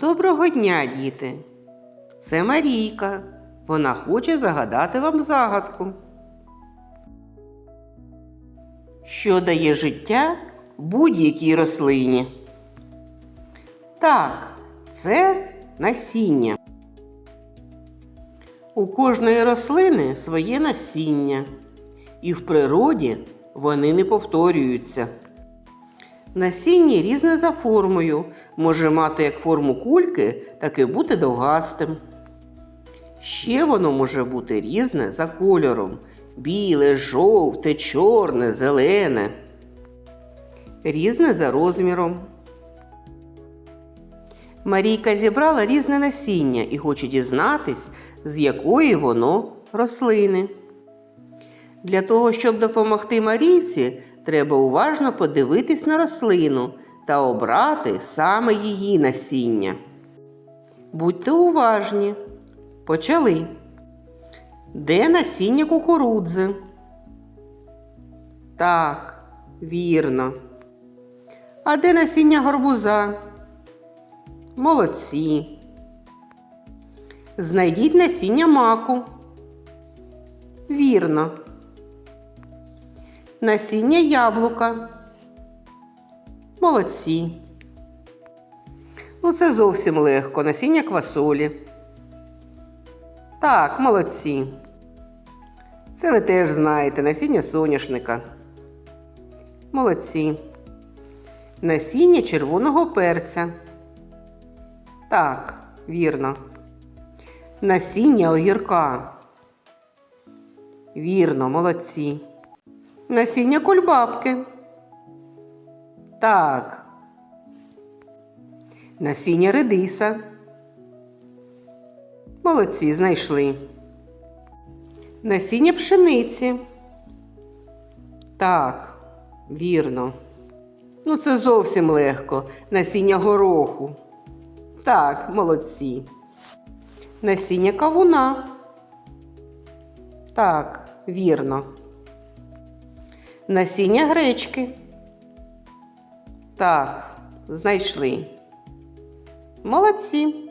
Доброго дня, діти! Це Марійка. Вона хоче загадати вам загадку. Що дає життя будь-якій рослині? Так, це насіння. У кожної рослини своє насіння, і в природі вони не повторюються. Насіння різне за формою, може мати як форму кульки, так і бути довгастим. Ще воно може бути різне за кольором: біле, жовте, чорне, зелене. Різне за розміром. Марійка зібрала різне насіння і хоче дізнатись, з якої воно рослини. Для того, щоб допомогти Марійці, треба уважно подивитись на рослину та обрати саме її насіння. Будьте уважні. Почали. Де насіння кукурудзи? Так, вірно. А де насіння горбуза? Молодці. Знайдіть насіння маку. Вірно. Насіння яблука. Молодці. Ну, це зовсім легко. Насіння квасолі. Так, молодці. Це ви теж знаєте. Насіння соняшника. Молодці. Насіння червоного перця. Так, вірно. Насіння огірка. Вірно, молодці. Насіння кульбабки. Так. Насіння редиса. Молодці, знайшли. Насіння пшениці. Так, вірно. Ну, це зовсім легко. Насіння гороху. Так, молодці. Насіння кавуна. Так, вірно. Насіння гречки. Так, знайшли. Молодці.